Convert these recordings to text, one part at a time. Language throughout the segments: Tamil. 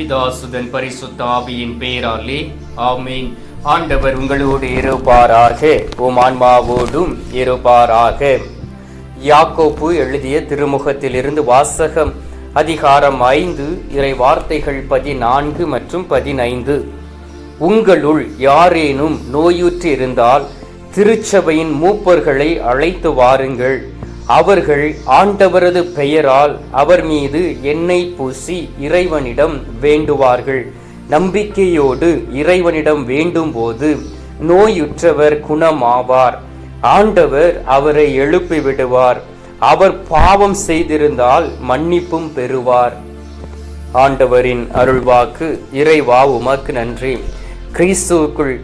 பிதாசுதன் பரிசுத்த ஆவியின் பெயராலே ஆமீன். ஆண்டவர் உங்களோடு இருப்பாராக உம் ஆன்மாவோடும் இருப்பாராக. யாக்கோப்பு எழுதிய திருமுகத்திலிருந்து வாசகம் அதிகாரம் ஐந்து இறை வார்த்தைகள் பதினான்கு மற்றும் பதினைந்து. உங்களுள் யாரேனும் நோயுற்று இருந்தால் திருச்சபையின் மூப்பர்களை அழைத்து வாருங்கள். அவர்கள் ஆண்டவரது பெயரால் அவர் மீது எண்ணெய் பூசி இறைவனிடம் வேண்டுவார்கள். நம்பிக்கையோடு இறைவனிடம் வேண்டும் போது நோயுற்றவர் குணமாவார். ஆண்டவர் அவரை எழுப்பி விடுவார் அவர் பாவம் செய்திருந்தால் மன்னிப்பும் பெறுவார். ஆண்டவரின் அருள்வாக்கு இறைவா உமக்கு நன்றி. கிறிஸ்துவுக்குள்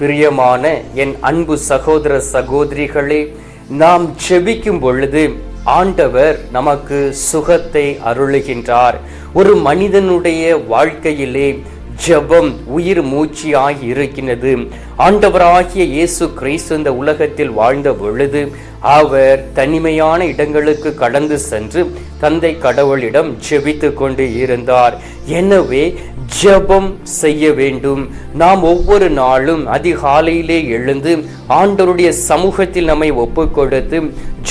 பிரியமான என் அன்பு சகோதர சகோதரிகளே நாம் செபிக்கும் பொழுது ஆண்டவர் நமக்கு சுகத்தை அருளுகின்றார். ஒரு மனிதனுடைய வாழ்க்கையிலே ஜெபம் உயிர் மூச்சியாகி இருக்கின்றது. ஆண்டவராகிய இயேசு கிறிஸ்து இந்த உலகத்தில் வாழ்ந்த பொழுது அவர் தனிமையான இடங்களுக்கு கடந்து சென்று தந்தை கடவுளிடம் ஜெபித்து கொண்டு இருந்தார். எனவே ஜெபம் செய்ய வேண்டும். நாம் ஒவ்வொரு நாளும் அதிகாலையிலே எழுந்து ஆண்டவருடைய சமூகத்தில் நம்மை ஒப்பு கொடுத்து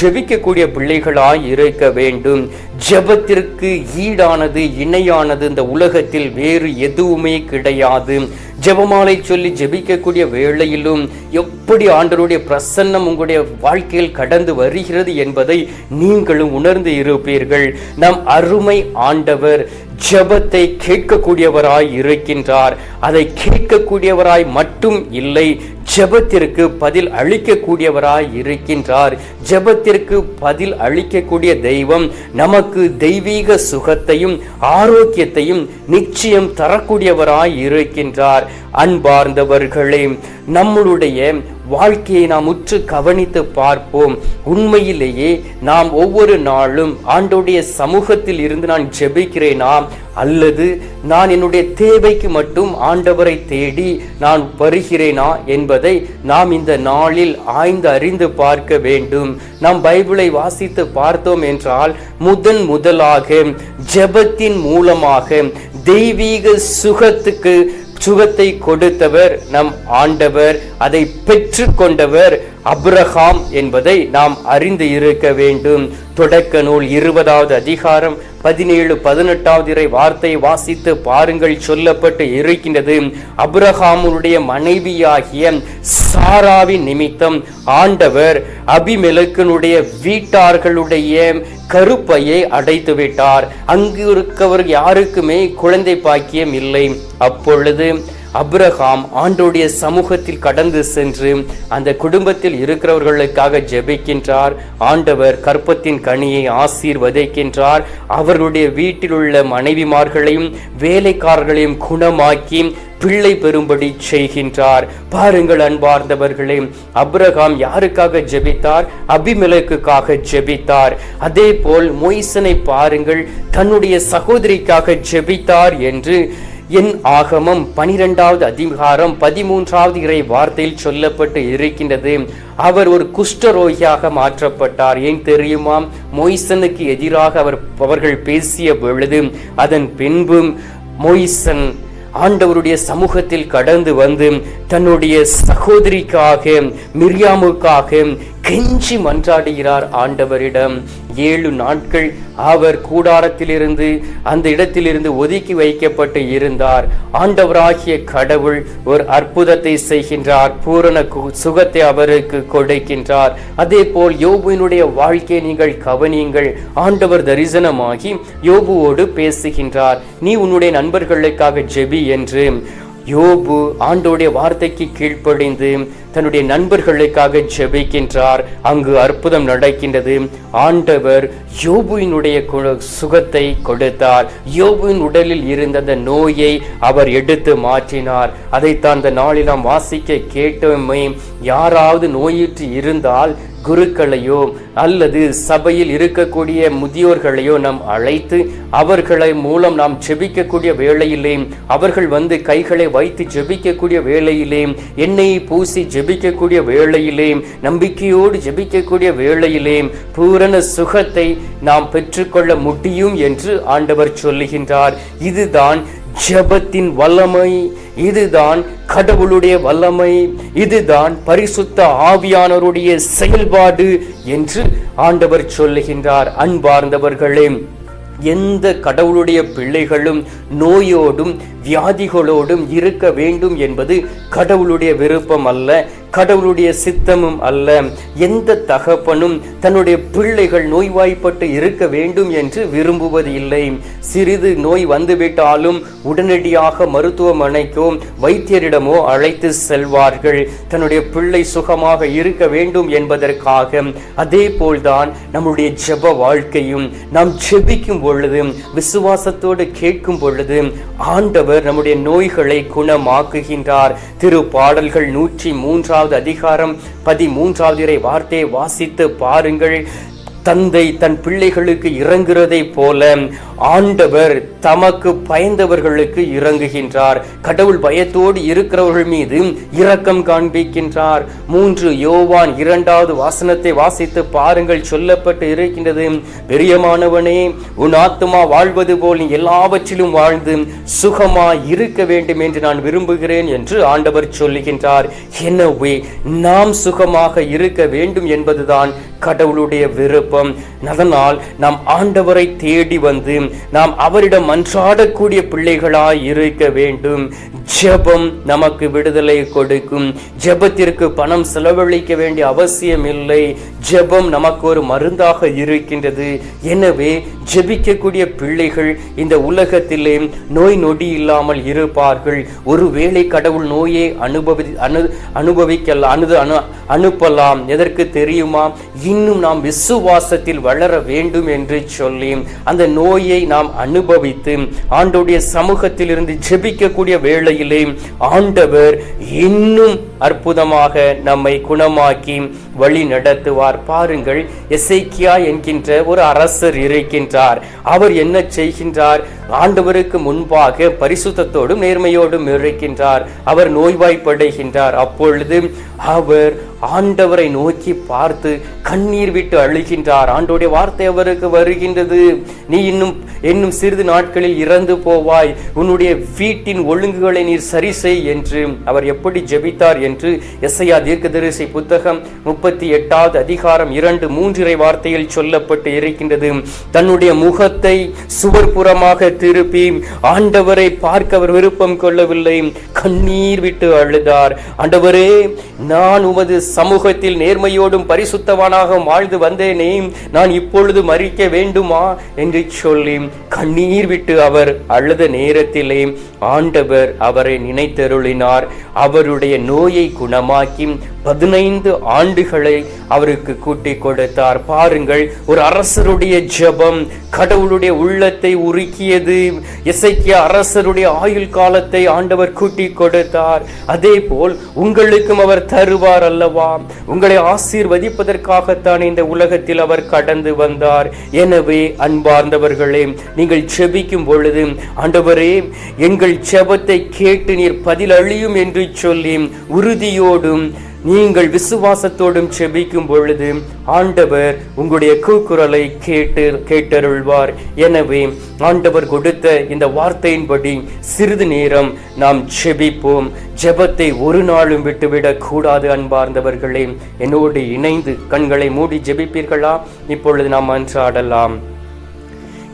ஜெபிக்கக்கூடிய பிள்ளைகளாய் இருக்க வேண்டும். ஜெபத்திற்கு ஈடானது இணையானது இந்த உலகத்தில் வேறு எதுவுமே கிடையாது. ஜெபமாலை சொல்லி ஜெபிக்கக்கூடிய வேளையிலும் எப்படி ஆண்டவருடைய பிரசன்னம் உங்களுடைய வாழ்க்கையில் கடந்து வருகிறது என்பதை நீங்களும் உணர்ந்து இருப்பீர்கள். நம் அருமை ஆண்டவர் ஜெபத்தை கேட்கக்கூடியவராய் இருக்கின்றார். அதை கேட்கக்கூடியவராய் மட்டும் இல்லை ஜெபத்திற்கு பதில் அளிக்கக்கூடியவராய் இருக்கின்றார். ஜெபத்திற்கு பதில் அளிக்கக்கூடிய தெய்வம் நமக்கு தெய்வீக சுகத்தையும் ஆரோக்கியத்தையும் நிச்சயம் தரக்கூடியவராய் இருக்கின்றார். அன்பார்ந்தவர்களே நம்மளுடைய வாழ்க்கையை நாம் உற்று கவனித்து பார்ப்போம். உண்மையிலேயே நாம் ஒவ்வொரு நாளும் ஆண்டோடைய சமூகத்தில் இருந்து நான் ஜெபிக்கிறேனா? அல்லது நான் என்னுடைய தேவைக்கு மட்டும் ஆண்டவரை தேடி நான் வருகிறேனா? என்பதை நாம் இந்த நாளில் ஆய்ந்து அறிந்து பார்க்க வேண்டும். நாம் பைபிளை வாசித்து பார்த்தோம் என்றால் முதன் முதலாக ஜெபத்தின் மூலமாக தெய்வீக சுகத்துக்கு சுகத்தை கொடுத்தவர் நம் ஆண்டவர் அதை பெற்று கொண்டவர் அப்ரஹாம் என்பதை நாம் அறிந்து இருக்க வேண்டும். தொடக்க நூல் இருபதாவது அதிகாரம் பதினேழு பதினெட்டாவது இறை வார்த்தையை வாசித்து பாருங்கள். சொல்லப்பட்டு இருக்கின்றது அப்ரஹாமுடைய மனைவியாகிய சாராவின் நிமித்தம் ஆண்டவர் அபிமெலக்கனுடைய வீட்டார்களுடைய கருப்பையை அடைத்து விட்டார். அங்கு இருக்கவர் யாருக்குமே குழந்தை பாக்கியம் இல்லை. அப்பொழுது அப்ரஹாம் ஆண்டோடைய சமூகத்தில் கடந்து சென்று அந்த குடும்பத்தில் இருக்கிறவர்களுக்காக ஜெபிக்கின்றார். ஆண்டவர் கற்பத்தின் கனியை ஆசீர்வதிக்கின்றார். அவர்களுடைய வீட்டில் உள்ள மனைவிமார்களையும் வேலைக்காரர்களையும் குணமாக்கி பிள்ளை பெறும்படி செய்கின்றார். பாருங்கள் அன்பார்ந்தவர்களே அப்ரஹாம் யாருக்காக ஜெபித்தார்? அபிமெலக்குக்காக ஜெபித்தார். அதே போல் மொய்சனை பாருங்கள் தன்னுடைய சகோதரிக்காக ஜெபித்தார் என்று என் ஆகமம் பனிரெண்டாவது அதிகாரம் பதிமூன்றாவது இறை வார்த்தையில் சொல்லப்பட்டு இருக்கின்றது. அவர் ஒரு குஷ்டரோகியாக மாற்றப்பட்டார். ஏன் தெரியுமா? மொய்சனுக்கு எதிராக அவர் அவர்கள் பேசிய பொழுது அதன் பின்பும் மொய்சன் ஆண்டவருடைய சமூகத்தில் கடந்து வந்து தன்னுடைய சகோதரிக்காக மிரியாமுக்காக கெஞ்சி மன்றாடுகிறார் ஆண்டவரிடம். ஏழு நாட்கள் அவர் கூடாரத்திலிருந்து அந்த இடத்திலிருந்து ஒதுக்கி வைக்கப்பட்டு இருந்தார். ஆண்டவராகிய கடவுள் ஒரு அற்புதத்தை செய்கின்றார். பூரண கு- சுகத்தை அவருக்கு கொடுக்கின்றார். அதே போல் யோபுவினுடைய வாழ்க்கையை நீங்கள் கவனியுங்கள். ஆண்டவர் தரிசனமாகி யோபுவோடு பேசுகின்றார். நீ உன்னுடைய நண்பர்களுக்காக ஜெபி என்று. யோபு ஆண்டோடைய வார்த்தைக்கு கீழ்ப்படிந்து தன்னுடைய நண்பர்களுக்காக ஜெபிக்கின்றார். அங்கு அற்புதம் நடக்கின்றது. ஆண்டவர் யோபுவினுடைய கு- சுகத்தை கொடுத்தார். யோபுவின் உடலில் இருந்த அந்த நோயை அவர் எடுத்து மாற்றினார். அதைத்தான் அந்த நாளில் நாம் வாசிக்க கேட்டோமே. யாராவது நோயுற்று இருந்தால் குருக்களையோ அல்லது சபையில் இருக்கக்கூடிய முதியோர்களையோ நாம் அழைத்து அவர்களை மூலம் நாம் ஜெபிக்கக்கூடிய வேளையிலே அவர்கள் வந்து கைகளை வைத்து ஜெபிக்கக்கூடிய வேளையிலே எண்ணெயை பூசி ஜெபிக்கக்கூடிய வேளையிலே நம்பிக்கையோடு ஜெபிக்கக்கூடிய வேளையிலே பூரண சுகத்தை நாம் பெற்றுக்கொள்ள முடியும் என்று ஆண்டவர் சொல்லுகின்றார். இதுதான் ஜெபத்தின் வல்லமை இதுதான் கடவுளுடைய வல்லமை இதுதான் பரிசுத்த ஆவியானவருடைய செயல்பாடு என்று ஆண்டவர் சொல்லுகின்றார். அன்பார்ந்தவர்களே எந்த கடவுளுடைய பிள்ளைகளும் நோயோடும் வியாதிகளோடும் இருக்க வேண்டும் என்பது கடவுளுடைய விருப்பம் அல்ல. கடவுளுடைய சித்தமும் அல்ல. எந்த தகப்பனும் தன்னுடைய பிள்ளைகள் நோய்வாய்ப்பட்டு இருக்க வேண்டும் என்று விரும்புவது இல்லை சிறிது நோய் வந்துவிட்டாலும் உடனடியாக மருத்துவமனைக்கோ வைத்தியரிடமோ அழைத்து செல்வார்கள். தன்னுடைய பிள்ளை சுகமாக இருக்க வேண்டும் என்பதற்காக. அதே போல்தான் நம்முடைய ஜெப வாழ்க்கையும் நாம் ஜெபிக்கும் பொழுது விசுவாசத்தோடு கேட்கும் பொழுது ஆண்டவர் நம்முடைய நோய்களை குணமாக்குகின்றார். திரு பாடல்கள் நூற்றி மூன்றாவது அதிகாரம் பதிமூன்றாவது இறை வார்த்தையை வாசித்து பாருங்கள். தந்தை தன் பிள்ளைகளுக்கு இறங்குறதை போல ஆண்டவர் தமக்கு பயந்தவர்களுக்கு இறங்குகின்றார். கடவுள் பயத்தோடு இருக்கிறவர்கள் மீது இரக்கம் காண்பிக்கின்றார். மூன்று யோவான் இரண்டாவது வாசனத்தை வாசித்து பாருங்கள். சொல்லப்பட்டு இருக்கின்றது பெரியமானவனே உன் ஆத்துமா வாழ்வது போல் எல்லாவற்றிலும் வாழ்ந்து சுகமா இருக்க வேண்டும் என்று நான் விரும்புகிறேன் என்று ஆண்டவர் சொல்லுகின்றார். எனவே நாம் சுகமாக இருக்க வேண்டும் என்பதுதான் கடவுளுடைய விருப்பம். அதனால் நாம் ஆண்டவரை தேடி வந்து நாம் அவரிடம் மன்றாடக்கூடிய பிள்ளைகளாய் இருக்க வேண்டும். ஜெபம் நமக்கு விடுதலை கொடுக்கும். ஜெபத்திற்கு பணம் செலவழிக்க வேண்டிய அவசியம் இல்லை ஜெபம் நமக்கு ஒரு மருந்தாக இருக்கின்றது. எனவே ஜெபிக்கக்கூடிய பிள்ளைகள் இந்த உலகத்திலே நோய் நொடி இல்லாமல் இருப்பார்கள். ஒருவேளை கடவுள் நோயை அனுபவி அனு அனுபவிக்கலாம் அனு அனு அனுப்பலாம். எதற்கு தெரியுமா? இன்னும் நாம் விசுவாசத்தில் வளர வேண்டும் என்று சொல்லி அந்த நோயை நாம் அனுபவித்து ஆண்டோடைய சமூகத்தில் இருந்து ஜெபிக்கக்கூடிய வேளையிலே ஆண்டவர் இன்னும் அற்புதமாக நம்மை குணமாக்கி வழி நடத்துவார். பாருங்கள் எசைக்கியா என்கின்ற ஒரு அரசர் இருக்கின்றார். அவர் என்ன செய்கின்றார்? ஆண்டவருக்கு முன்பாக பரிசுத்தத்தோடும் நேர்மையோடும் இருக்கின்றார். அவர் நோய்வாய்ப்படுகின்றார். அப்பொழுது அவர் ஆண்டவரை நோக்கி பார்த்து கண்ணீர் விட்டு அழுகின்றார். ஆண்டோடைய வார்த்தை அவருக்கு வருகின்றது. நீ இன்னும் இன்னும் சிறிது நாட்களில் இறந்து போவாய். உன்னுடைய வீட்டின் ஒழுங்குகளை நீர் சரி செய் என்று அவர் எப்படி ஜெபித்தார் என்று எஸ்ஐயா தீர்க்கதரிசி புத்தகம் முப்பத்தி எட்டாவது அதிகாரம் இரண்டு மூன்றிரை வார்த்தையில் சொல்லப்பட்டு இருக்கின்றது. தன்னுடைய முகத்தை சுவர்புறமாக திருப்பி ஆண்டவரை பார்க்க அவர் விருப்பம் கொள்ளவில்லை. கண்ணீர் விட்டு அழுதார். ஆண்டவரே நான் உமது சமூகத்தில் நேர்மையோடும் பரிசுத்தவானாக வாழ்ந்து வந்தேனே. நான் இப்பொழுது மறிக்க வேண்டுமா? என்று சொல்லி கண்ணீர் விட்டு அவர் அழுத நேரத்திலே ஆண்டவர் அவரை நினைத்தருளினார். அவருடைய நோய் நோயை குணமாக்கி பதினைந்து ஆண்டுகளை அவருக்கு கூட்டி கொடுத்தார். பாருங்கள் ஒரு அரசருடைய ஜபம் கடவுளுடைய உள்ளத்தை உருக்கியது. இசைக்கிய அரசருடைய ஆயுள் காலத்தை ஆண்டவர் கூட்டி கொடுத்தார். அதே போல் உங்களுக்கும் அவர் தருவார் அல்லவா? உங்களை ஆசீர்வதிப்பதற்காகத்தான் இந்த உலகத்தில் அவர் கடந்து வந்தார். எனவே அன்பார்ந்தவர்களே நீங்கள் செபிக்கும் பொழுது ஆண்டவரே எங்கள் செபத்தை கேட்டு நீர் பதில் அழியும் என்று சொல்லி உறுதியோடும் நீங்கள் விசுவாசத்தோடும் செபிக்கும் பொழுது ஆண்டவர் உங்களுடைய கூக்குரலை கேட்டு கேட்டருள்வார். எனவே ஆண்டவர் கொடுத்த இந்த வார்த்தையின்படி சிறிது நேரம் நாம் செபிப்போம். ஜெபத்தை ஒரு நாளும் விட்டுவிடக் கூடாது அன்பார்ந்தவர்களே. என்னோடு இணைந்து கண்களை மூடி ஜெபிப்பீர்களா? இப்பொழுது நாம் அன்றாடலாம்.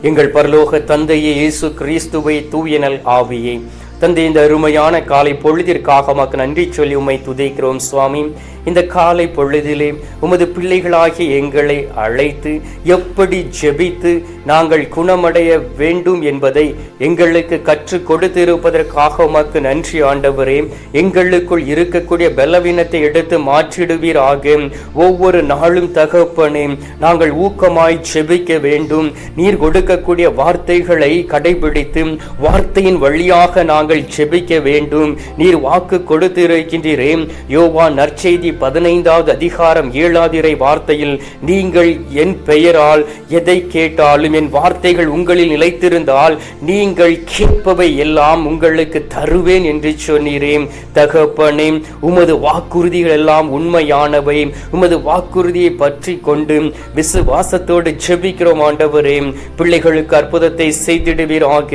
எங்கள் பரலோக தந்தையே இயேசு கிறிஸ்துவை தூயனல் ஆவியே. தந்தை இந்த அருமையான காலை பொழுதிற்காக உமக்கு நன்றி சொல்லி உம்மை துதைக்கிறோம் சுவாமி. இந்த காலை பொழுதிலே உமது பிள்ளைகளாகிய எங்களை அழைத்து எப்படி ஜெபித்து நாங்கள் குணமடைய வேண்டும் என்பதை எங்களுக்கு கற்றுக் கொடுத்திருப்பதற்காக உமக்கு நன்றி ஆண்டவரே. எங்களுக்குள் இருக்கக்கூடிய பலவீனத்தை எடுத்து மாற்றிடுவீராக. ஒவ்வொரு நாளும் தகப்பனே நாங்கள் ஊக்கமாய் ஜெபிக்க வேண்டும். நீர் கொடுக்கக்கூடிய வார்த்தைகளை கடைபிடித்து வார்த்தையின் வழியாக நாங்கள் நாங்கள் செபிக்க வேண்டும். நீர் வாக்கு கொடுத்திருக்கின்றீரே. யோவா நற்செய்தி பதினைந்தாவது அதிகாரம் ஏழாதிரை வார்த்தையில் நீங்கள் என் பெயரால் எதை கேட்டாலும் என் வார்த்தைகள் உங்களில் நிலைத்திருந்தால் நீங்கள் கேட்பவை எல்லாம் உங்களுக்கு தருவேன் என்று சொன்னீரேன் தகப்பனே உமது வாக்குறுதிகள் எல்லாம் உண்மையானவை. உமது வாக்குறுதியை பற்றி கொண்டு விசுவாசத்தோடு செபிக்கிறோம் ஆண்டவரே. பிள்ளைகளுக்கு அற்புதத்தை செய்திடுவீராக.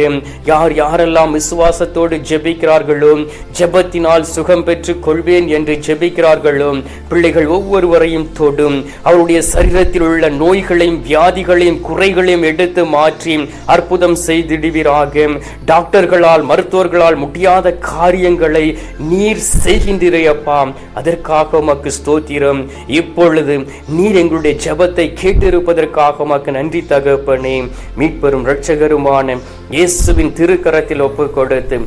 யார் யாரெல்லாம் விசுவாசத்தோடு ஜெபிக்கிறார்களோ? ஜெபத்தினால் சுகம் பெற்றுக் கொள்வேன் என்று ஜெபிக்கிறார்களோ? பிள்ளைகள் ஒவ்வொருவரையும் தொடும். அவருடைய சரீரத்தில் உள்ள நோய்களையும் வியாதிகளையும் குறைகளையும் எடுத்து மாற்றி அற்புதம் செய்திடுவீராக. டாக்டர்களால் மருத்துவர்களால் முடியாத காரியங்களை நீர் செய்கின்றிரையப்பா அதற்காக உமக்கு ஸ்தோத்திரம். இப்பொழுது நீர் எங்களுடைய ஜெபத்தை கேட்டிருப்பதற்காக உமக்கு நன்றி தகப்பனே. மீட்பெரும் இரட்சகருமான இயேசுவின் திருக்கரத்தில் ஒப்பு கொடுத்து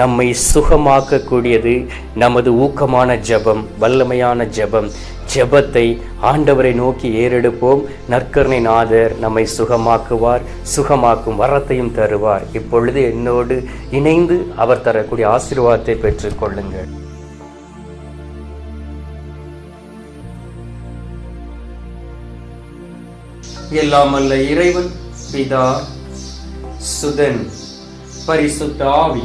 நம்மை சுகமாக்கக்கூடியது நமது ஊக்கமான ஜெபம் வல்லமையான ஜெபம். ஜெபத்தை ஆண்டவரை நோக்கி ஏறெடுப்போம். நற்கருணை நாதர் நம்மை சுகமாக்குவார் சுகமாக்கும் வரத்தையும் தருவார். இப்பொழுது என்னோடு இணைந்து அவர் தரக்கூடிய ஆசீர்வாதத்தை பெற்றுக்கொள்ளுங்கள் எல்லாம் அல்ல இறைவன் பிதா சுதன் பரிசுத்த ஆவி.